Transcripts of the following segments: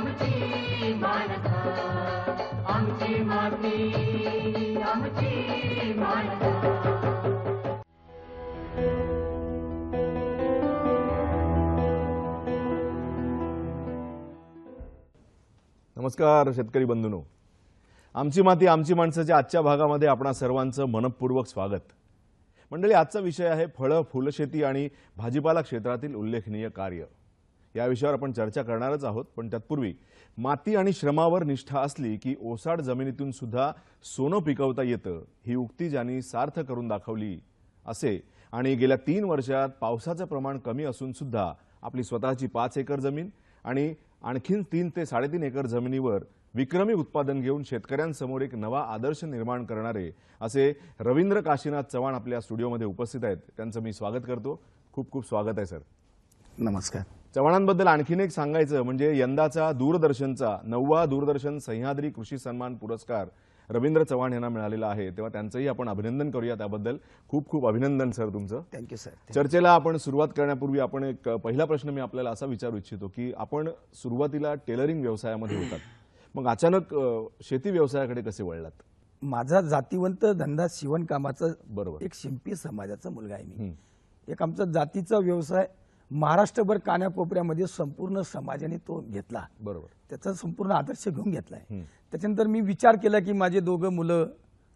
आमची आमची आमची नमस्कार शेतकरी बंधूनो. आमची माती आमची माणसाच्या आजच्या भागामध्ये आपणा सर्वांचं मनपूर्वक स्वागत. मंडळी आजचा विषय आहे फळं फुलशेती आणि भाजीपाला क्षेत्रातील उल्लेखनीय कार्य. या विषयावर आपण चर्चा करणारच आहोत. पण तत्पूर्वी माती आणि श्रमावर निष्ठा असली की ओसाड जमिनीतून सुद्धा सोनं पिकवता येतं ही उक्ती ज्यांनी सार्थ करून दाखवली असे. आणि गेल्या तीन वर्षात पावसाचं प्रमाण कमी असून सुद्धा आपली स्वतःची पाच एकर जमीन आणि आणखीन तीन ते साडेतीन एकर जमिनीवर विक्रमी उत्पादन घेऊन शेतकऱ्यांसमोर एक नवा आदर्श निर्माण करणारे असे रवींद्र काशीनाथ चव्हाण आपल्या स्टुडिओमध्ये उपस्थित आहेत. त्यांचं मी स्वागत करतो. खूप खूप स्वागत आहे सर. नमस्कार. चव्हाणांबद्दल आणखीन एक सांगायचं म्हणजे यंदाचा दूरदर्शनचा नववा दूरदर्शन सह्याद्री कृषी सन्मान पुरस्कार रवींद्र चव्हाण यांना मिळालेला आहे. तेव्हा त्यांचंही आपण अभिनंदन करूया त्याबद्दल. खूप खूप अभिनंदन सर तुमचं. थँक्यू सर चर्चेला आपण सुरुवात करण्यापूर्वी आपण एक पहिला प्रश्न मी आपल्याला असा विचारू इच्छितो की आपण सुरुवातीला टेलरिंग व्यवसायामध्ये होतात. मग अचानक शेती व्यवसायाकडे कसे वळलात? माझा जातीवंत धंदा शिवणकामाचा बरोबर. एक शिंपी समाजाचा मुलगा आहे मी. एक आमचा जातीचा व्यवसाय महाराष्ट्रभर कानाकोपऱ्यामध्ये संपूर्ण समाजाने तो घेतला. बरोबर. त्याचा संपूर्ण आदर्श घेऊन घेतलाय. त्याच्यानंतर मी विचार केला की माझे दोघं मुलं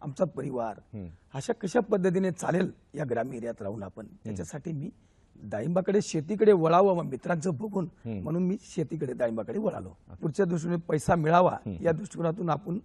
आमचा परिवार. अशा कशा पद्धतीने चालेल या ग्रामीण एरियात राहून आपण? त्याच्यासाठी मी डाळिंबाकडे शेतीकडे वळावं मित्रांचं बघून म्हणून मी शेतीकडे डाळिंबाकडे वळालो. पुढच्या दृष्टीने पैसा मिळावा या दृष्टिकोनातून आपण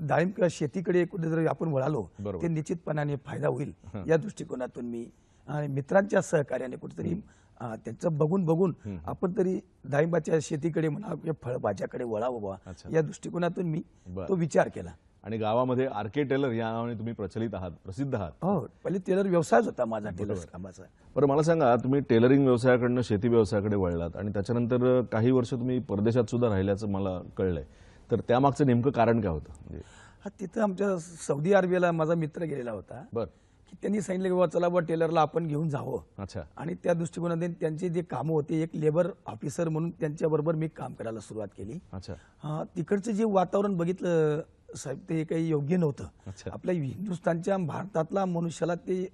डाळिंब किंवा शेतीकडे कुठेतरी आपण वळालो. ते निश्चितपणाने फायदा होईल या दृष्टिकोनातून मी मित्रांच्या सहकार्याने कुठेतरी त्यांचं बघून बघून आपण तरी डाळिंबाच्या शेतीकडे म्हणा किंवा फळभाज्याकडे वळावं बा अच्छा. या दृष्टिकोनातून मी. तो विचार केला. आणि गावामध्ये आर्के टेलर या नावाने तुम्ही प्रचलित आहात प्रसिद्ध आहात. हो पहिले टेलर व्यवसायच होता माझा टेलर कामाचा. बरं मला सांगा तुम्ही टेलरिंग व्यवसायाकडनं शेती व्यवसायाकडे वळलात आणि त्याच्यानंतर काही वर्ष तुम्ही परदेशात सुद्धा राहिल्याचं मला कळलंय. तर त्यामागचं नेमकं कारण काय होतं? म्हणजे हा तिथं आमच्या सौदी अरेबियाला माझा मित्र गेलेला होता. बर. की त्यांनी सांगितलं की बाबा चला बा टेलरला आपण घेऊन जावं. अच्छा. आणि त्या दृष्टिकोनाने त्यांचे जे कामं होते एक लेबर ऑफिसर म्हणून त्यांच्याबरोबर मी काम करायला सुरुवात केली. अच्छा. हा, तिकडचं जे वातावरण बघितलं साहेब ते काही योग्य नव्हतं. अच्छा. आपल्या हिंदुस्थानच्या भारतातला मनुष्याला ते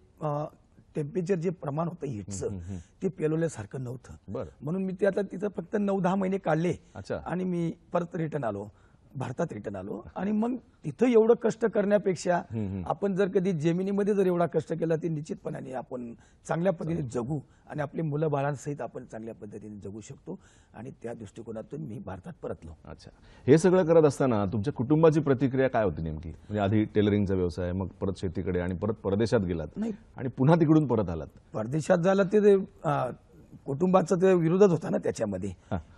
टेम्परेचर जे प्रमाण होतं हिटचं ते पेलवल्यासारखं नव्हतं. बरं. म्हणून मी ते आता तिथं फक्त नऊ दहा महिने काढले. अच्छा. आणि मी परत रिटर्न आलो. भारतात रिटर्न आलो. आणि मग तिथं एवढं कष्ट करण्यापेक्षा आपण जर कधी जमिनीमध्ये जर एवढा कष्ट केला ते निश्चितपणाने आपण चांगल्या पद्धतीने जगू आणि आपले मुलं बाळांसहित आपण चांगल्या पद्धतीने जगू शकतो. आणि त्या दृष्टिकोनातून मी भारतात परतलो. अच्छा. हे सगळं करत असताना तुमच्या कुटुंबाची प्रतिक्रिया काय होती नेमकी? म्हणजे आधी टेलरिंगचा व्यवसाय मग परत शेतीकडे आणि परत परदेशात गेलात. नाही. आणि पुन्हा तिकडून परत आलात. परदेशात झालं ते कुटुंबाचा ते विरोधच होता ना त्याच्यामध्ये.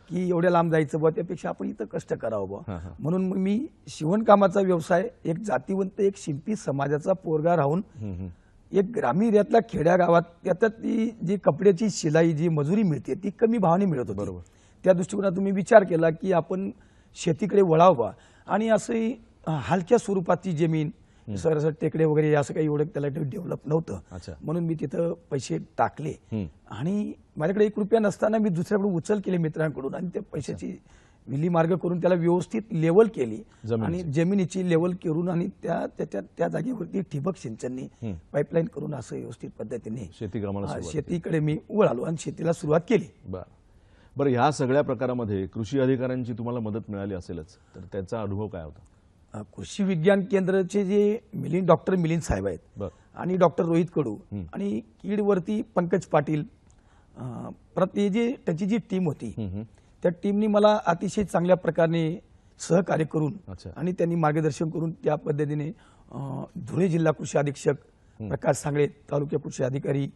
की एवढ्या लांब जायचं बा त्यापेक्षा आपण इथं कष्ट करावं बा. म्हणून मग मी शिवणकामाचा व्यवसाय एक जातीवंत एक शिंपी समाजाचा पोरगा राहून एक ग्रामीण एरियातल्या खेड्यागावात त्याच्यात ती जी कपड्याची शिलाई जी मजुरी मिळते ती कमी भावाने मिळत होती बरोबर. त्या दृष्टिकोनातून मी विचार केला की आपण शेतीकडे वळावं आणि असंही हलक्या स्वरूपाची जमीन सरसर टेकडे वगैरे असं काही एवढं त्याला डेव्हलप नव्हतं. म्हणून मी तिथं पैसे टाकले. आणि माझ्याकडे एक रुपया नसताना मी दुसऱ्याकडे उचल केले मित्रांकडून आणि त्या पैशाची विली मार्ग करून त्याला व्यवस्थित लेवल केली. आणि जमिनीची लेवल करून आणि त्या त्याच्या त्या जागेवरती ठिबक सिंचननी पाईपलाईन करून असं व्यवस्थित पद्धतीने शेतीकडे मी वळालो आणि शेतीला सुरुवात केली. बर. बरं ह्या सगळ्या प्रकारामध्ये कृषी अधिकाऱ्यांची तुम्हाला मदत मिळाली असेलच. तर त्याचा अनुभव काय होता? कृषी विज्ञान केंद्राचे जे मिलिंद डॉक्टर मिलिंद साहेब आहेत आणि डॉक्टर रोहित कडू आणि कीडवरती पंकज पाटील परत हे जे त्याची जी टीम होती त्या टीमनी मला अतिशय चांगल्या प्रकारे सहकार्य करून. आणि त्यांनी मार्गदर्शन करून त्या पद्धतीने धुळे जिल्हा कृषी अधीक्षक प्रकाश सांगळे तालुका कृषी अधिकारी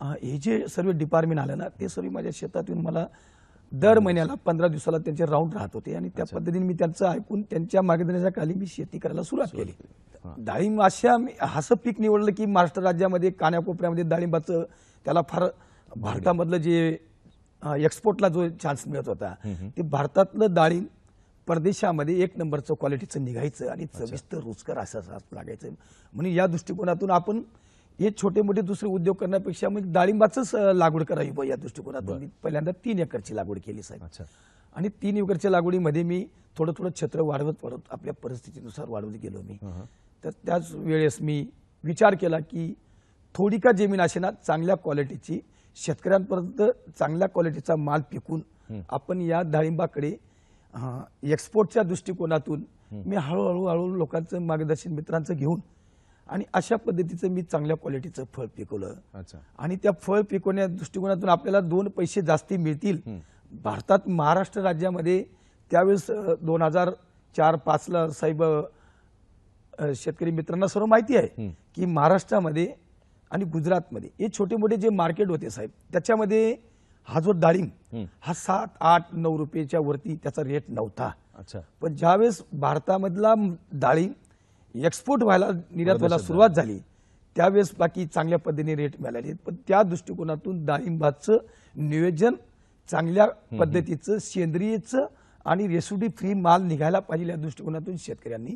हे जे सर्व डिपार्टमेंट आलं ना ते सर्व माझ्या शेतात येऊन मला दर महिन्याला पंधरा दिवसाला त्यांचे राऊंड राहत होते आणि त्या पद्धतीने मी त्यांचं ऐकून त्यांच्या मार्गदर्शनाखाली मी शेती करायला सुरुवात केली. डाळिंब अशा मी असं पीक निवडलं की महाराष्ट्र राज्यामध्ये कान्याकोपऱ्यामध्ये डाळिंबाचं त्याला फार भारतामधलं जे एक्सपोर्टला जो चान्स मिळत होता ते भारतातलं डाळिंब परदेशामध्ये एक नंबरचं क्वालिटीचं निघायचं आणि चविष्ट रुचकर असं असं लागायचं. म्हणून या दृष्टिकोनातून आपण हे छोटे मोठे दुसरे उद्योग करण्यापेक्षा डाळिंबाचंच अं, लागवड करावी बुवा या दृष्टिकोनातून. मी पहिल्यांदा तीन एकरची लागवड केली साहेब. अच्छा. आणि तीन एकरच्या लागवडीमध्ये मी थोडं थोडं छत्र वाढवत वाढवत आपल्या परिस्थितीनुसार वाढवत गेलो मी. तर त्याच वेळेस मी विचार केला की थोडी का जमीन असे ना चांगल्या क्वालिटीची शेतकऱ्यांपर्यंत चांगल्या क्वालिटीचा माल पिकून आपण या डाळिंबाकडे एक्सपोर्टच्या दृष्टिकोनातून मी हळूहळू हळूहळू लोकांचं मार्गदर्शन मित्रांचं घेऊन आणि अशा पद्धतीचं मी चांगल्या क्वालिटीचं फळ पिकवलं. अच्छा. आणि त्या फळ पिकवण्या दृष्टिकोनातून आपल्याला दोन पैसे जास्ती मिळतील. भारतात महाराष्ट्र राज्यामध्ये त्यावेळेस दोन हजार चार पाचला साहेब शेतकरी मित्रांना सर्व माहिती आहे की महाराष्ट्रामध्ये आणि गुजरातमध्ये हे छोटे मोठे जे मार्केट होते साहेब त्याच्यामध्ये हा जो डाळिंब हा सात आठ नऊ रुपयेच्या वरती त्याचा रेट नव्हता. अच्छा. पण ज्यावेळेस भारतामधला डाळिंब एक्सपोर्ट व्हायला निर्यात व्हायला सुरुवात झाली. त्यावेळेस बाकी चांगल्या पद्धतीने रेट मिळाले पण त्या दृष्टिकोनातून डाळिंबाचं नियोजन चांगल्या पद्धतीचं सेंद्रियचं आणि रेसिडी फ्री माल निघायला पाहिजे या दृष्टिकोनातून शेतकऱ्यांनी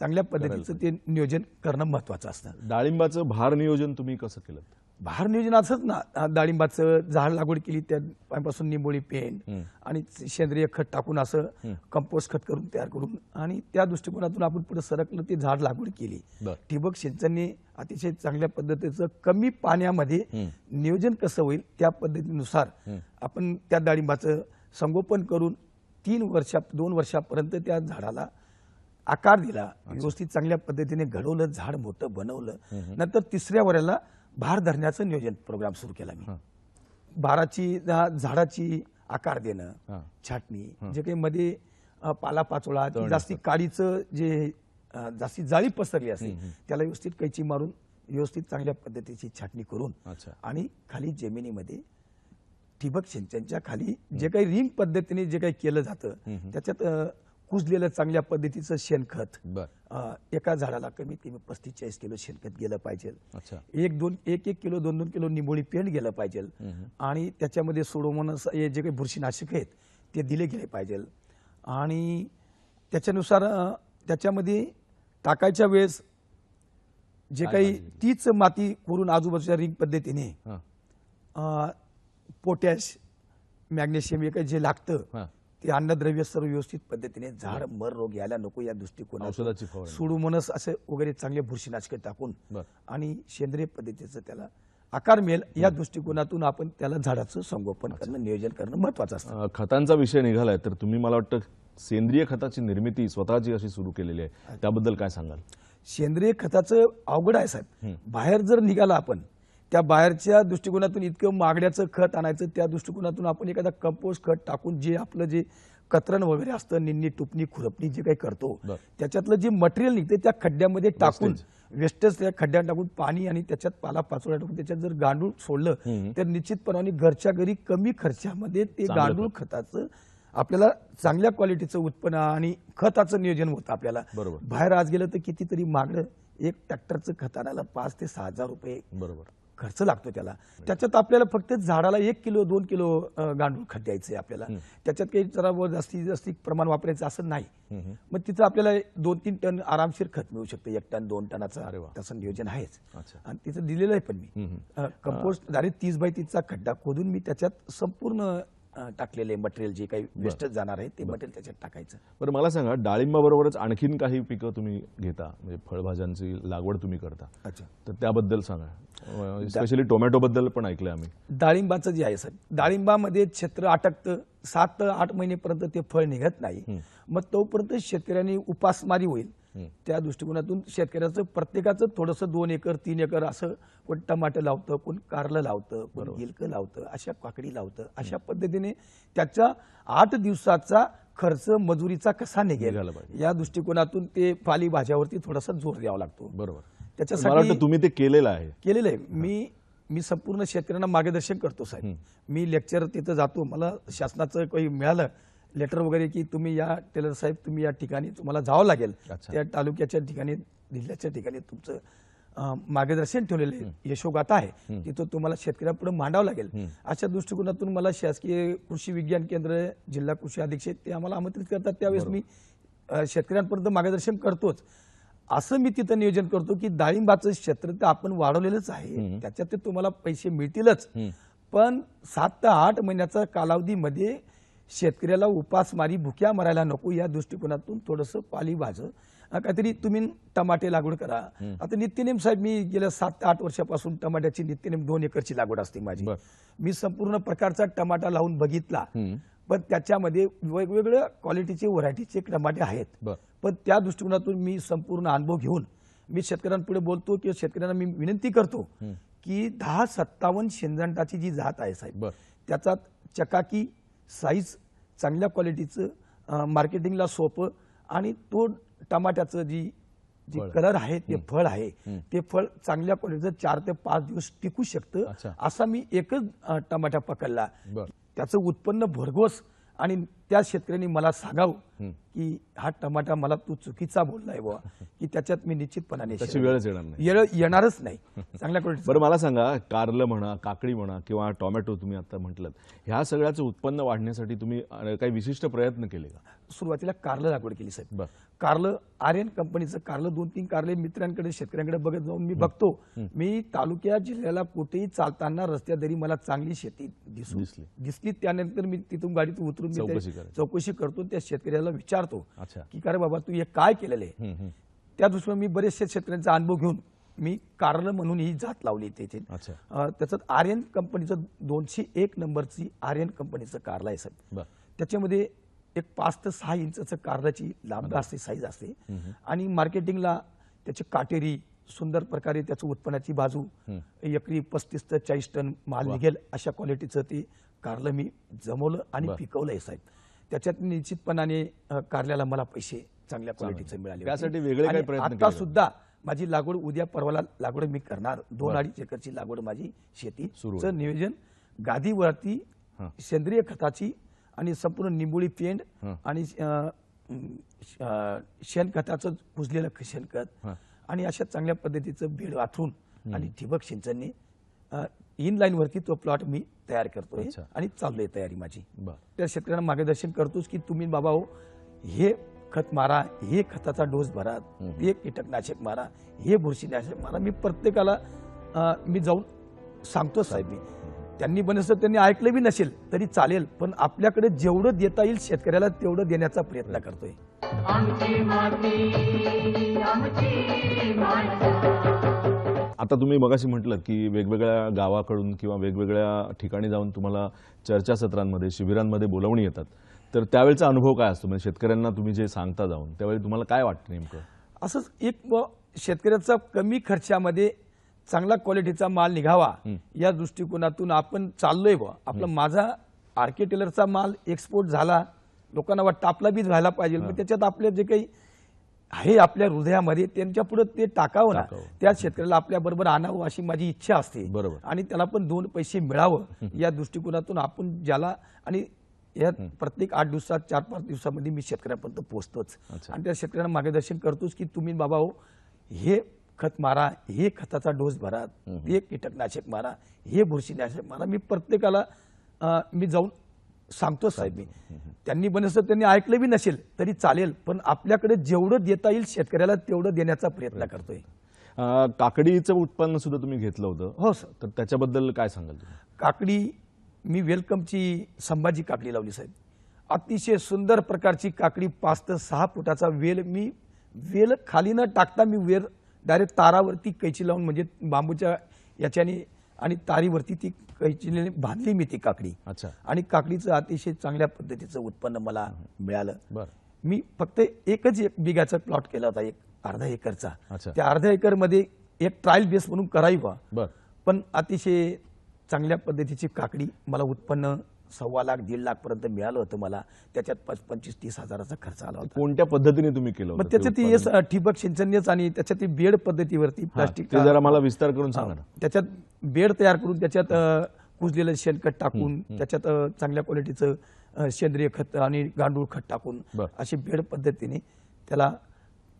चांगल्या पद्धतीचं ते नियोजन करणं महत्वाचं असतं. डाळिंबाचं भार नियोजन तुम्ही कसं केलं? भार नियोजन असंच ना डाळिंबाचं झाड लागवड केली त्यापासून निंबोळी पेंड आणि सेंद्रिय खत टाकून असं कंपोस्ट खत करून तयार करून आणि त्या दृष्टिकोनातून आपण पुढे सरकलं ते झाड लागवड केली. ठिबक सिंचनने अतिशय चांगल्या पद्धतीचं कमी पाण्यामध्ये नियोजन कसं होईल त्या पद्धतीनुसार आपण त्या डाळिंबाचं संगोपन करून तीन वर्षा दोन वर्षापर्यंत त्या झाडाला आकार दिला. व्यवस्थित चांगल्या पद्धतीने घडवलं झाड मोठं बनवलं. नंतर तिसऱ्या वर्याला भार धरण्याचं नियोजन प्रोग्राम सुरू केला मी. भाराची झाडाची आकार देणं. छाटणी जे काही मध्ये अ, पालापाचोळा ती जास्ती काडीचं जे जास्ती जाळी पसरली असते त्याला व्यवस्थित कैची मारून व्यवस्थित चांगल्या पद्धतीची छाटणी करून आणि खाली जमिनीमध्ये ठिबक सिंचनच्या खाली जे काही रिंग पद्धतीने जे काही केलं जातं त्याच्यात कुजलेलं चांगल्या पद्धतीचं शेणखत एका झाडाला कमीत कमी पस्तीस चाळीस किलो शेणखत गेलं पाहिजे. अच्छा. एक दोन एक एक किलो दोन दोन किलो निंबोळी पेंट गेलं पाहिजे. आणि त्याच्यामध्ये सोडोमोनस हे जे काही बुरशीनाशक आहेत ते दिले गेले पाहिजे. आणि त्याच्यानुसार त्याच्यामध्ये टाकायच्या वेळेस जे काही तीच माती करून आजूबाजूच्या रिंग पद्धतीने पोटॅश मॅग्नेशियम हे काही जे लागतं ते अन्नद्रव्य सर्व व्यवस्थित पद्धतीने झाड मर रोग यायला नको या दृष्टिकोनातून औषधाची फवारणी. सुडूमनस असे वगैरे चांगले बुरशीनाशके टाकून बर. आणि सेंद्रिय पद्धतीचं त्याला आकार मिळेल. या दृष्टिकोनातून आपण त्याला झाडाचं संगोपन करणं नियोजन करणं महत्वाचं असतं. अ, खतांचा विषय निघालाय तर तुम्ही मला वाटतं सेंद्रिय खताची निर्मिती स्वतःची अशी सुरू केलेली आहे. त्याबद्दल काय सांगाल? सेंद्रिय खताचं अवघड आहे साहेब. बाहेर जर निघाला आपण त्या बाहेरच्या दृष्टिकोनातून इतकं मागण्याचं खत आणायचं त्या दृष्टिकोनातून आपण एखादा कंपोस्ट खत टाकून जे आपलं जे कतरण वगैरे असतं निन्नी टुपणी खुरपणी जे काही करतो. त्याच्यातलं जे मटेरियल निघते त्या खड्ड्यामध्ये टाकून वेस्टेज त्या खड्ड्यात टाकून पाणी आणि त्याच्यात पाला पाचोळा टाकून त्याच्यात जर गांडूळ सोडलं तर निश्चितपणाने घरच्या घरी कमी खर्चामध्ये ते गांडूळ खताचं आपल्याला चांगल्या क्वालिटीचं उत्पन्न आणि खताचं नियोजन होतं आपल्याला. बरोबर. बाहेर आज गेलं तर कितीतरी मागणं एक ट्रॅक्टरचं खत आणायला पाच ते सहा हजार रुपये बरोबर. खर्च लागतो त्याला. त्याच्यात आपल्याला फक्त झाडाला एक किलो दोन किलो गांडूळ खत द्यायचंय आपल्याला. त्याच्यात काही जरा व जास्तीत जास्ती प्रमाण वापरायचं असं नाही. मग तिथं आपल्याला दोन तीन टन आरामशीर खत मिळू शकतं. एक टन दोन टनाचं. तसं नियोजन आहेच. आणि तिथं दिलेलं आहे पण मी. कंपोस्ट झाले तीस बाय तीसचा खड्डा खोदून मी त्याच्यात संपूर्ण टाकलेले मटेरियल जे काही वेस्टेज जाणार आहे ते मटेरियल त्याच्यात टाकायचं. बरं मला सांगा डाळिंबाबरोबरच आणखीन काही पिकं तुम्ही घेता? म्हणजे फळभाज्यांची लागवड तुम्ही करता. अच्छा. तर त्याबद्दल सांगा. स्पेशली टोमॅटोबद्दल पण ऐकलंय आम्ही. डाळिंबाचं जे आहे सर डाळिंबामध्ये छत्र अटकतं सात आठ महिनेपर्यंत ते फळ निघत नाही. मग तोपर्यंत शेतकऱ्यांनी उपासमारी होईल. त्या दृष्टिकोनातून शेतकऱ्याचं प्रत्येकाचं थोडंसं दोन एकर तीन एकर असं कोण टमाटर लावतं कोण कारलं लावतं कोण गिलकं लावतं अशा काकडी लावतं अशा पद्धतीने त्याच्या आठ दिवसाचा खर्च मजुरीचा कसा निघेल. या दृष्टिकोनातून ते पालेभाज्यावरती थोडासा जोर द्यावा लागतो. बरोबर. त्याच्यासाठी तुम्ही ते केलेलं आहे. केलेलं आहे. मी मी संपूर्ण शेतकऱ्यांना मार्गदर्शन करतो साहेब. मी लेक्चर तिथं जातो. मला शासनाचं काही मिळालं लेटर वगैरे की तुम्ही या टेलर साहेब तुम्ही या ठिकाणी तुम्हाला जावं लागेल. त्या तालुक्याच्या ठिकाणी जिल्ह्याच्या ठिकाणी तुमचं मार्गदर्शन ठेवलेलं आहे. यशोगाथा आहे. तिथं तुम्हाला शेतकऱ्यापुढे मांडावं लागेल. अशा दृष्टिकोनातून मला शासकीय कृषी विज्ञान केंद्र जिल्हा कृषी अधीक्षक ते आम्हाला आमंत्रित करतात. त्यावेळेस मी शेतकऱ्यांपर्यंत मार्गदर्शन करतोच. असं मी तिथं नियोजन करतो की डाळिंबाचं क्षेत्र तर आपण वाढवलेलंच आहे. त्याच्यात ते तुम्हाला पैसे मिळतीलच. पण सात ते आठ महिन्याचा कालावधीमध्ये शेतकऱ्याला उपासमारी भुक्या मरायला नको या दृष्टिकोनातून थोडंसं पालीभाज काहीतरी तुम्ही टमाटे लागवड करा. आता नित्यनेम साहेब मी गेल्या सात ते आठ वर्षापासून टमाट्याची नित्यनेम दोन एकरची लागवड असते माझी. मी संपूर्ण प्रकारचा टमाटा लावून बघितला. पण त्याच्यामध्ये वेगवेगळ्या क्वालिटीचे व्हरायटीचे टमाटे आहेत. पण त्या दृष्टिकोनातून मी संपूर्ण अनुभव घेऊन मी शेतकऱ्यांपुढे बोलतो किंवा शेतकऱ्यांना मी विनंती करतो की दहा सत्तावन्न शेंदंटाची जी जात आहे साहेब. त्याचा चकाकी साईज चांगल्या क्वालिटीचं मार्केटिंगला सोपं आणि तो टमाट्याचं जी जी. कलर आहे ते फळ आहे ते फळ चांगल्या क्वालिटीचं चार ते पाच दिवस टिकू शकतं. असा मी एकच टमाटा पकडला. त्याचं उत्पन्न भरघोस आणि त्या शेतकऱ्यांनी मला सांगावं की हा टमाटा मला तू चुकीचा बोललाय बुवा की त्याच्यात मी निश्चितपणाने तशी वेळच येणार नाही. येणारच नाही. चांगल्या क्वालिटीचं. बरं मला सांगा कारलं म्हणा काकडी म्हणा किंवा टोमॅटो तुम्ही आता म्हटलं ह्या सगळ्याचं उत्पन्न वाढण्यासाठी तुम्ही काही विशिष्ट प्रयत्न केले का? सुरुवातीला कारलं लागवड केली साहेब. बर. कारलं आर्यन कंपनीचं कारलं दोन तीन कारले मित्रांकडे शेतकऱ्यांकडे बघत जाऊन मी बघतो. मी तालुक्या जिल्ह्याला कुठेही चालताना रस्त्यादरी मला चांगली शेती दिसू. दिसली. दिसली त्यानंतर मी तिथून गाडीतून उतरून मी चौकशी करतो त्या शेतकऱ्याला विचारतो. की का बाबा तू हे काय केलेलं आहे. त्या दृष्टीने मी बरेचसे शेतकऱ्यांचा अनुभव घेऊन मी कारलं म्हणून ही जात लावली त्याची त्याच्यात आर्यन कंपनीचं दोनशे एक नंबरची आर्यन कंपनीचं कारला आहे साहेब. बर. त्याच्यामध्ये एक पाच ते सहा इंचचं कारल्याची लांब असते साईज असते. आणि मार्केटिंगला त्याची काटेरी सुंदर प्रकारे त्याचं उत्पन्नाची बाजू एकरी पस्तीस ते चाळीस टन माल निघेल अशा क्वालिटीचं ते कारलं मी जमवलं आणि पिकवलंय साहेब. त्याच्यात निश्चितपणाने कारल्याला मला पैसे चांगल्या क्वालिटीचे मिळाले. त्यासाठी वेगळे आता? सुद्धा माझी लागवड उद्या परवाला लागवड मी करणार. दोन अडीच एकरची लागवड माझी शेती नियोजन गादीवरती सेंद्रिय खताची आणि संपूर्ण निंबोळी पेंड आणि शेणखताचं कुजलेलं शेणखत आणि अशा चांगल्या पद्धतीचं बेड वाथरून आणि ठिबक सिंचनने इन लाईन वरती तो प्लॉट मी तयार करतोय. आणि चाललोय तयारी माझी. बर. त्या शेतकऱ्यांना मार्गदर्शन करतोच की तुम्ही बाबा हो हे खत मारा हे खताचा डोस भरा हे. कीटकनाशक मारा हे बुरशीनाशक मारा. मी प्रत्येकाला मी जाऊन सांगतो साहेब मी. त्यांनी बनस त्यांनी ऐकलं बी नसेल तरी चालेल. पण आपल्याकडे जेवढं देता येईल शेतकऱ्याला तेवढं देण्याचा प्रयत्न करतोय. आमची माती आमची माणसं आता तुम्ही मगाशी म्हटलं की वेगवेगळ्या गावाकडून किंवा वेगवेगळ्या ठिकाणी जाऊन तुम्हाला चर्चासत्रांमध्ये शिबिरांमध्ये बोलावणी येतात. तर त्यावेळेचा अनुभव काय असतो? म्हणजे शेतकऱ्यांना तुम्ही जे सांगता जाऊन त्यावेळी तुम्हाला काय वाटतं नेमकं? असंच एक शेतकऱ्याचा कमी खर्चामध्ये चांगला क्वालिटीचा माल निघावा या दृष्टिकोनातून आपण चाललोय बुवा. आपला माझा आरके टेलरचा माल एक्सपोर्ट झाला. लोकांना वाटतं आपला बी व्हायला पाहिजे पण त्याच्यात आपले जे काही आहे आपल्या हृदयामध्ये त्यांच्या पुढे ते टाकावं ना. त्या शेतकऱ्याला आपल्या बरोबर आणावं अशी माझी इच्छा असते. बरोबर. आणि त्याला पण दोन पैसे मिळावं या दृष्टिकोनातून आपण ज्याला आणि या प्रत्येक आठ दिवसात चार पाच दिवसामध्ये मी शेतकऱ्यापर्यंत पोहोचतोच. आणि त्या शेतकऱ्यांना मार्गदर्शन करतोच की तुम्ही बाबा हो हे खत मारा हे खताचा डोस भरा हे कीटकनाशक मारा हे बुरशीनाशक मारा. मी प्रत्येकाला मी जाऊन सांगतो साहेब मी. त्यांनी बनस त्यांनी ऐकलं बी नसेल तरी चालेल पण आपल्याकडे जेवढं देता येईल शेतकऱ्याला तेवढं देण्याचा प्रयत्न करतोय. काकडीचं उत्पन्न सुद्धा तुम्ही घेतलं होतं. हो सर. तर त्याच्याबद्दल काय सांगाल तुम्ही? काकडी मी वेलकमची संभाजी काकडी लावली साहेब. अतिशय सुंदर प्रकारची काकडी पाच ते सहा फुटाचा वेल मी वेल खाली न टाकता मी वेल डायरेक्ट तारावरती कैची लावून म्हणजे बांबूच्या याच्याने आणि तारीवरती ती कैचीने बांधली मी ती काकडी. अच्छा. आणि काकडीचं अतिशय चांगल्या पद्धतीचं उत्पन्न मला मिळालं. बरं. मी फक्त एकच एक बिघाचा प्लॉट केला होता एक अर्धा एकरचा. अच्छा. त्या अर्ध्या एकरमध्ये एक ट्रायल बेस म्हणून करावी पण अतिशय चांगल्या पद्धतीची काकडी मला उत्पन्न सव्वा लाख दीड लाख पर्यंत मिळालं होतं मला. त्याच्यात पच- पंचवीस तीस हजाराचा खर्च आला होता. कोणत्या पद्धतीने तुम्ही केलं मग होतं ते अ, ठिबक सिंचननेच आणि त्याच्यात ती बेड पद्धतीवरती प्लास्टिक ते जरा मला विस्तार करून सांगा ना. त्याच्यात बेड तयार करून त्याच्यात अ, कुजलेलं शेणखत टाकून त्याच्यात अ, चांगल्या क्वालिटीचं अ, सेंद्रिय खत आणि गांडूळ खत टाकून बर. अशी बेड पद्धतीने त्याला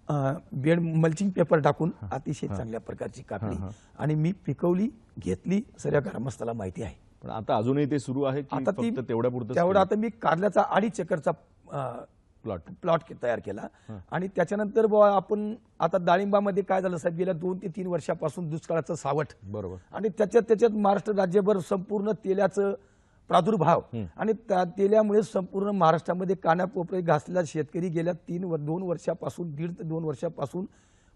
अ, बेड मल्चिंग पेपर टाकून अतिशय चांगल्या प्रकारची कापली आणि मी पिकवली घेतली. सगळ्या ग्रामस्थाला माहिती आहे. पण आता अजूनही ते सुरू आहे की आता ती तेवढ्या पुरतं तेवढं आता मी कारल्याचा अडीच एकरचा प्लॉट. प्लॉट तयार केला. आणि त्याच्यानंतर आपण आता डाळिंबामध्ये काय झालं साहेब गेल्या दोन ते तीन वर्षापासून दुष्काळाचं सावट. बरोबर. आणि त्याच्यात त्याच्यात महाराष्ट्र राज्यभर संपूर्ण तेलाचं प्रादुर्भाव आणि त्या तेल्यामुळे संपूर्ण महाराष्ट्रामध्ये कानाकोपरे घासलेला शेतकरी गेल्या तीन वर- दोन वर्षापासून दीड ते दोन वर्षापासून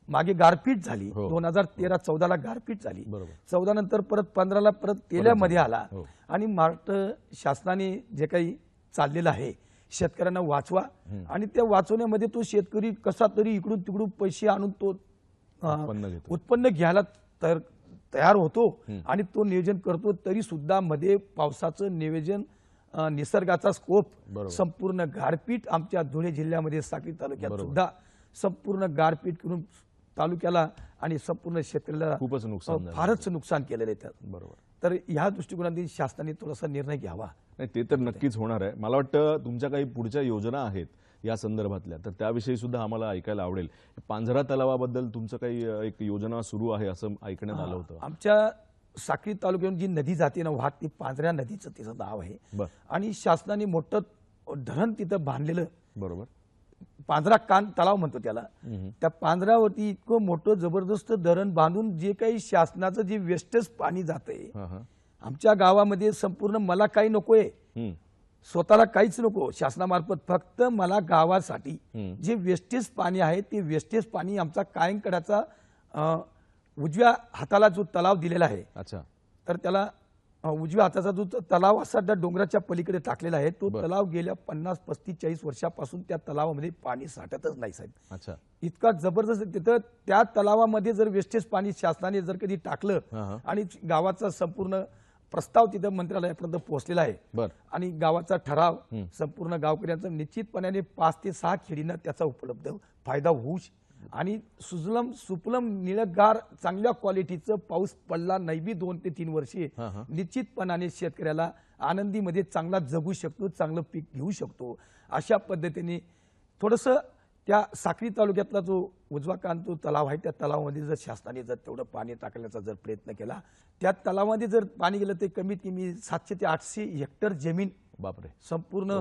मागे गारपीट झाली. हो. दोन हजार तेरा चौदाला गारपीट झाली. चौदा नंतर परत पंधराला परत तेल्यामध्ये आला. हो. आणि महाराष्ट्र शासनाने जे काही चाललेलं आहे शेतकऱ्यांना वाचवा. आणि त्या वाचवण्यामध्ये तो शेतकरी कसा तरी इकडून तिकडून पैसे आणून तो उत्पन्न घ्यायला तर तयार होतो आणि तो नियोजन करतो तरी सुद्धा मध्ये पावसाचं नियोजन निसर्गाचा स्कोप. संपूर्ण गारपीट आमच्या धुळे जिल्ह्यामध्ये साक्री तालुक्यात सुद्धा संपूर्ण गारपीट करून तालुक्याला आणि संपूर्ण शेतकऱ्याला खूपच नुकसान. फारच नुकसान केलेलं आहे त्यात. बरोबर. तर ह्या दृष्टिकोनातून शासनाने थोडासा निर्णय घ्यावा. नाही ते तर नक्कीच होणार आहे. मला वाटतं तुमच्या काही पुढच्या योजना आहेत या संदर्भातल्या तर त्याविषयी सुद्धा आम्हाला ऐकायला आवडेल. पांझरा तलावाबद्दल तुमचं काही एक योजना सुरू आहे असं ऐकण्यात आलं होतं. आमच्या साक्री तालुक्यातून जी नदी जाते ना वाहत ती पांढऱ्या नदीचं तिचं नाव आहे. आणि शासनाने मोठं धरण तिथं बांधलेलं. बरोबर. पांढरा कान तलाव म्हणतो त्याला. त्या पांढऱ्यावरती इतकं मोठं जबरदस्त धरण बांधून जे काही शासनाचं जे वेस्टेज पाणी जातंय आमच्या गावामध्ये संपूर्ण मला काही नकोय. स्वतःला काहीच नको. शासनामार्फत फक्त मला गावासाठी. जे वेस्टेज पाणी आहे ते वेस्टेज पाणी आमचा कायंकडाचा उजव्या हाताला जो तलाव दिलेला आहे अच्छा. तर त्याला उजव्या हाताचा जो तलाव असा त्या डोंगराच्या पलीकडे टाकलेला आहे तो तलाव गेल्या पन्नास पस्तीस चाळीस वर्षापासून त्या तलावामध्ये पाणी साठतच नाही साहेब. अच्छा. इतका जबरदस्त तिथं त्या तलावामध्ये जर वेस्टेज पाणी शासनाने जर कधी टाकलं. आणि गावाचा संपूर्ण प्रस्ताव तिथं मंत्रालयापर्यंत पोहोचलेला आहे बर. आणि गावाचा ठराव संपूर्ण गावकऱ्यांचा निश्चितपणाने पाच ते सहा खेडींना त्याचा उपलब्ध फायदा होऊ आणि सुजलम सुपलम निळगार चांगल्या क्वालिटीचं पाऊस पडला नाही बी दोन ते तीन वर्षे. निश्चितपणाने शेतकऱ्याला आनंदीमध्ये चांगला जगू शकतो चांगलं पीक घेऊ शकतो अशा पद्धतीने थोडंसं त्या साक्री तालुक्यातला जो उजवा कान जो तलाव आहे त्या तलावामध्ये जर शासनाने जर तेवढं पाणी टाकण्याचा जर प्रयत्न केला त्या तलावामध्ये जर पाणी गेलं ते कमीत कमी सातशे ते आठशे हेक्टर जमीन बापरे संपूर्ण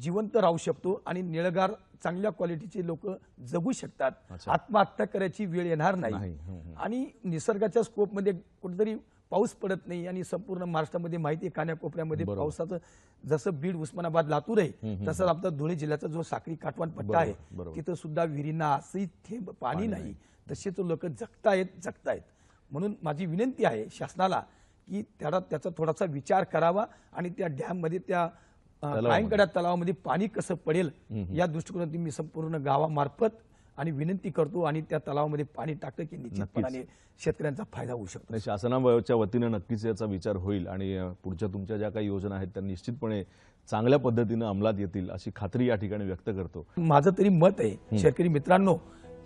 जिवंत राहू शकतो आणि निळगार चांगल्या क्वालिटीचे लोक जगू शकतात. आत्महत्या करायची वेळ येणार नाही. हम्म. आणि निसर्गाच्या स्कोपमध्ये कुठेतरी पाऊस पडत नाही आणि संपूर्ण महाराष्ट्रामध्ये माहिती आहे कान्याकोपऱ्यामध्ये बरोबर. पावसाचं जसं बीड उस्मानाबाद लातूर आहे तसंच आपला धुळे जिल्ह्याचा जो साक्री काठवण पट्टा आहे. तिथं सुद्धा विहिरींना असंही थेंब पाणी नाही तसेच लोक जगतायत जगतायत म्हणून माझी विनंती आहे शासनाला की त्याला त्याचा थोडासा विचार करावा आणि त्या डॅममध्ये त्या. कायंकड्या तलावामध्ये. पाणी कसं पडेल या दृष्टिकोनातून मी संपूर्ण गावामार्फत आणि विनंती करतो आणि त्या तलावामध्ये पाणी टाकलं की निश्चितपणाने शेतकऱ्यांचा फायदा होऊ शकतो. शासनाच्या वतीनं नक्कीच याचा विचार होईल आणि पुढच्या तुमच्या ज्या काही योजना आहेत त्या निश्चितपणे चांगल्या पद्धतीनं अंमलात येतील अशी खात्री या ठिकाणी व्यक्त करतो. माझं तरी मत आहे शेतकरी मित्रांनो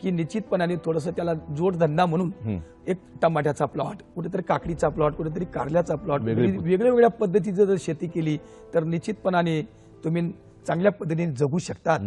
की निश्चितपणाने थोडंसं त्याला जोडधंदा म्हणून एक टमाट्याचा प्लॉट कुठेतरी काकडीचा प्लॉट कुठेतरी कारल्याचा प्लॉट वेगळी वेगळ्या वेगळ्या पद्धतीचं जर शेती केली तर निश्चितपणाने तुम्ही चांगल्या पद्धतीने जगू शकतात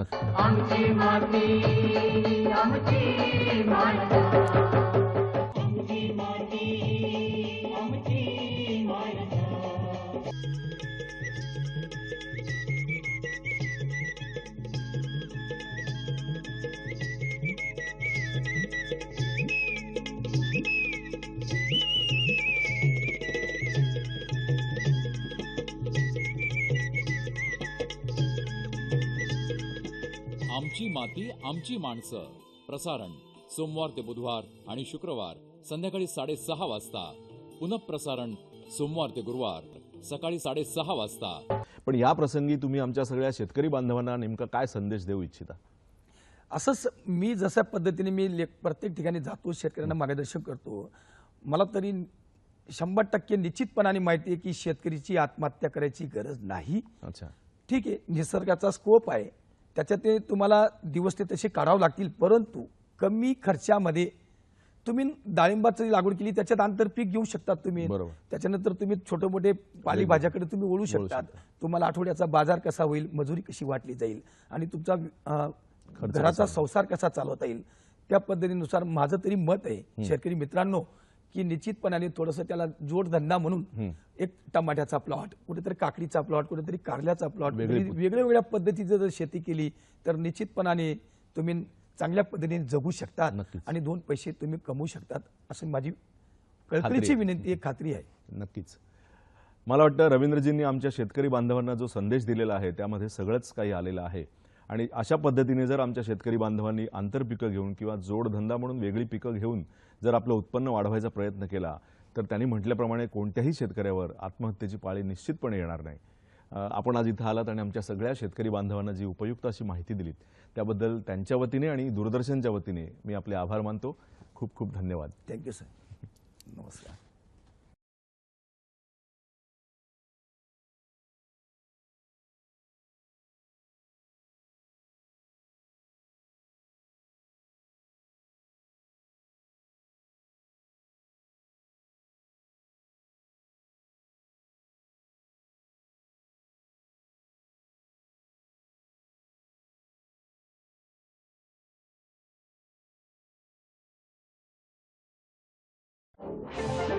आमची माती आमची माणसं. प्रसारण सोमवार ते बुधवार आणि शुक्रवार संध्याकाळी साडेसहा वाजता. पुनःप्रसारण सोमवार ते गुरुवार सकाळी साडेसहा वाजता. पण या प्रसंगी तुम्ही आमच्या सगळ्या शेतकरी बांधवांना नेमका काय संदेश देऊ इच्छिता? असंच मी जशा पद्धतीने मी ले- प्रत्येक ठिकाणी जातो शेतकऱ्यांना मार्गदर्शन करतो. मला तरी शंभर टक्के निश्चितपणाने माहिती आहे की शेतकरीची आत्महत्या करायची गरज नाही. अच्छा. ठीक आहे निसर्गाचा स्कोप आहे. त्याच्यात ते तुम्हाला दिवस ते तसे काढावे लागतील. परंतु कमी खर्चामध्ये तुम्ही डाळिंबाची लागवड केली त्याच्यात आंतरपीक घेऊ शकतात तुम्ही. बरोबर. त्याच्यानंतर तुम्ही छोटे मोठे पालेभाज्याकडे तुम्ही वळू शकतात तुम्हाला आठवड्याचा बाजार कसा होईल मजुरी कशी वाटली जाईल आणि तुमचा घराचा संसार कसा चालवता येईल त्या पद्धतीनुसार माझं तरी मत आहे शेतकरी मित्रांनो की निश्चितपणाने थोडंसं त्याला जोडधंदा म्हणून एक टमाट्याचा प्लॉट कुठेतरी काकडीचा प्लॉट कुठेतरी कारल्याचा प्लॉट वेगळ्या वेगळ्या पद्धतीचं जर शेती केली तर निश्चितपणाने तुम्ही चांगल्या पद्धतीने जगू शकतात. आणि दोन पैसे तुम्ही कमवू शकतात असं माझी कळकळीची विनंती आहे खात्री आहे. नक्कीच. मला वाटतं रवींद्रजींनी आमच्या शेतकरी बांधवांना जो संदेश दिलेला आहे त्यामध्ये सगळंच काही आलेलं आहे. आणि अशा पद्धतीने जर आमच्या शेतकरी बांधवांनी आंतरपिकं घेऊन किंवा जोडधंदा म्हणून वेगळी पिकं घेऊन जर आपलं उत्पन्न वाढवायचा प्रयत्न केला तर त्यांनी म्हटल्याप्रमाणे कोणत्याही शेतकऱ्यावर आत्महत्येची पाळी निश्चितपणे येणार नाही. आपण आज इथं आलात आणि आमच्या सगळ्या शेतकरी बांधवांना जी उपयुक्त अशी माहिती दिलीत त्याबद्दल त्यांच्या वतीने आणि दूरदर्शनच्या वतीने मी आपले आभार मानतो. खूप खूप धन्यवाद. थँक्यू सर नमस्कार. you